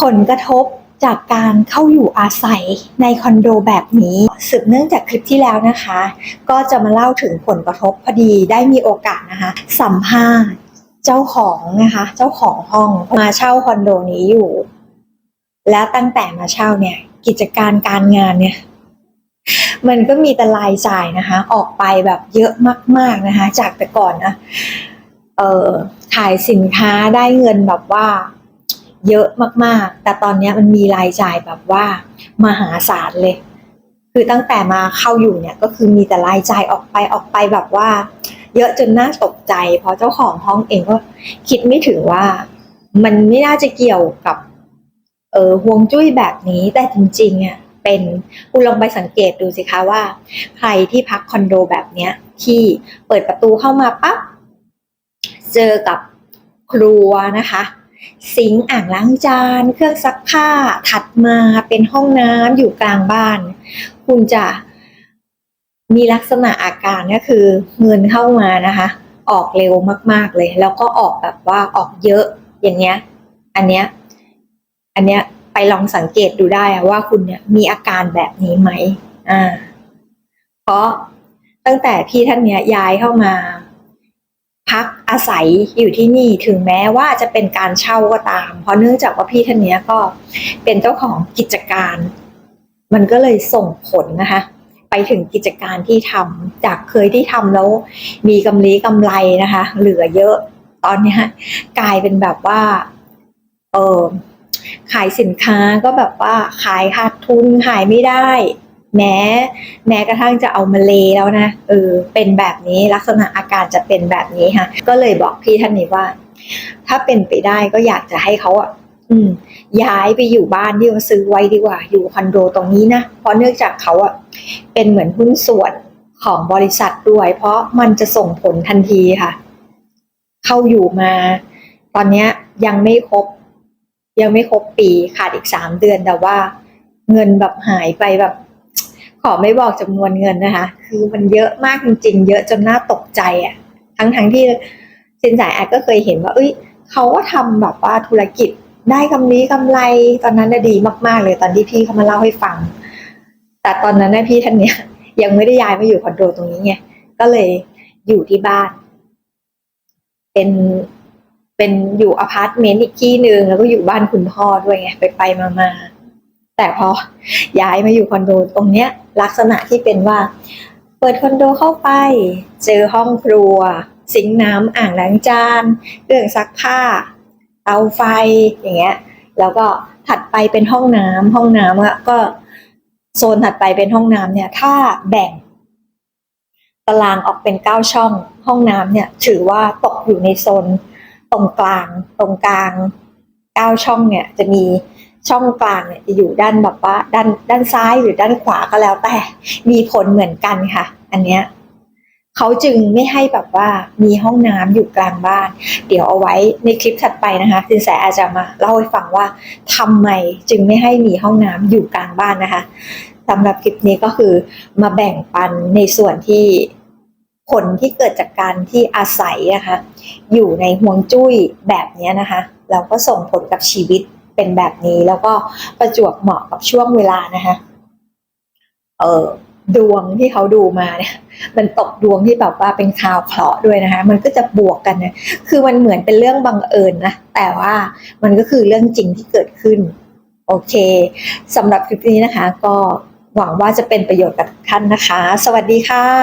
ผลกระทบจากการเข้าอยู่อาศัยในคอนโดแบบนี้ สืบเนื่องจากคลิปที่แล้วนะคะ ก็จะมาเล่าถึงผลกระทบพอดีได้มีโอกาสนะคะ สัมภาษณ์เจ้าของนะคะ เจ้าของห้องมาเช่าคอนโดนี้อยู่ แล้วตั้งแต่มาเช่าเนี่ย กิจการการงานเนี่ย มันก็มีแต่รายจ่ายนะคะ ออกไปแบบเยอะมาก ๆนะคะ จากแต่ก่อนนะเออขายสินค้าได้เงินแบบว่า เยอะมากๆ แต่ตอนนี้มันมีรายจ่ายแบบว่า มหาศาลเลย คือตั้งแต่มาเข้าอยู่เนี่ยก็คือมีแต่รายจ่ายออกไปออกไปแบบว่า เยอะจนน่าตกใจ เพราะเจ้าของห้องเองก็คิดไม่ถึงว่ามันไม่น่าจะเกี่ยวกับ เออห่วงจุ้ยแบบนี้แต่จริงๆอะเป็นคุณลองไปสังเกตดูสิคะว่า ใครที่พักคอนโดแบบเนี้ย ที่เปิดประตูเข้ามาปั๊บเจอกับครัวนะคะ ซิงอ่างล้างจาน เครื่องซักผ้า ถัดมาเป็นห้องน้ำอยู่กลางบ้าน คุณจะมีลักษณะอาการก็คือเงินเข้ามานะคะ ออกเร็วมาก ๆเลย แล้วก็ออกแบบว่าออกเยอะอย่างเงี้ย อันเนี้ย อันเนี้ยไปลองสังเกตดูได้ว่าคุณเนี่ยมีอาการแบบนี้ไหมอ่า เพราะตั้งแต่พี่ท่านเนี้ยย้ายเข้ามา พักอาศัยอยู่ที่นี่ถึงแม้ว่าจะเป็นการเช่าก็ตาม เพราะเนื่องจากว่าพี่ท่านเนี้ยก็เป็นเจ้าของกิจการ มันก็เลยส่งผลนะคะ ไปถึงกิจการที่ทำจากเคยที่ทำแล้ว มีกำไรกำไรนะคะ เหลือเยอะตอนนี้กลายเป็นแบบว่า เออขายสินค้าก็แบบว่าขายขาดทุนขายไม่ได้ แม้แม้กระทั่งจะเอามาเลแล้วนะเออเป็นแบบนี้ลักษณะอาการจะเป็นแบบนี้ค่ะ ก็เลยบอกพี่ท่านนี้ว่า ถ้าเป็นไปได้ก็อยากจะให้เขาอะย้ายไปอยู่บ้านที่เขาซื้อไว้ดีกว่า อยู่คอนโดตรงนี้นะเพราะเนื่องจากเขาอะเป็นเหมือนหุ้นส่วนของบริษัทด้วย เพราะมันจะส่งผลทันทีค่ะ เข้าอยู่มา ตอนนี้ยังไม่ครบ ยังไม่ครบปีขาดอีกสามเดือนแต่ว่า เงินแบบหายไปแบบ ขอไม่บอกจำนวนเงินนะคะ คือมันเยอะมากจริงๆ เยอะจนน่าตกใจอะ่ะ ทั้งๆทที่สินสายอาจก็เคยเห็นว่า เอ้ยเขาก็ทำแบบว่าธุรกิจได้กำไรกำไรตอนนั้นน่ะดีมากๆ เลยตอนที่พี่เขามาเล่าให้ฟัง แต่ตอนนั้นน่ะพี่ท่านเนี้ยยังไม่ได้ย้ายมาอยู่คอนโดตรงนี้ไงก็เลยอยู่ที่บ้าน เป็นเป็นอยู่อพาร์ตเมนต์อีกที่หนึ่งแล้วก็อยู่บ้านคุณพ่อด้วยไงไปไปมามา แต่พอย้ายมาอยู่คอนโดตรงเนี้ยลักษณะที่เป็นว่า เปิดคอนโดเข้าไป เจอห้องครัว สิงน้ำอ่างล้างจานเครื่องซักผ้า เตาไฟอย่างเงี้ยแล้วก็ถัดไปเป็นห้องน้ำห้องน้ำอะก็โซนถัดไปเป็นห้องน้ำเนี่ย ถ้าแบ่งตารางออกเป็นเก้าช่อง ห้องน้ำเนี่ย ถือว่าตกอยู่ในโซนตรงกลาง ตรงกลางเก้าช่องเนี่ยจะมี ช่องกลางเนี่ยจะอยู่ด้านแบบว่าด้านด้านซ้ายหรือด้านขวาก็แล้วแต่ มีผลเหมือนกันค่ะ อันเนี้ยเขาจึงไม่ให้แบบว่ามีห้องน้ำอยู่กลางบ้าน เดี๋ยวเอาไว้ในคลิปถัดไปนะคะสินแสอาจจะมาเล่าให้ฟังว่าทำไมจึงไม่ให้มีห้องน้ำอยู่กลางบ้านนะคะสำหรับคลิปนี้ก็คือมาแบ่งปันในส่วนที่ผลที่เกิดจากการที่อาศัยนะคะอยู่ในห่วงจุ้ยแบบนี้นะคะแล้วก็ส่งผลกับชีวิต เป็นแบบนี้แล้วก็ประจวบเหมาะกับช่วงเวลานะคะเออดวงที่เขาดูมาเนี่ย มันตกดวงที่แบบว่าเป็นข่าวเคราะห์ด้วยนะคะ มันก็จะบวกกันนะคือมันเหมือนเป็นเรื่องบังเอิญนะแต่ว่ามันก็คือเรื่องจริงที่เกิดขึ้น โอเคสำหรับคลิปนี้นะคะ ก็หวังว่าจะเป็นประโยชน์กับท่านนะคะ สวัสดีค่ะ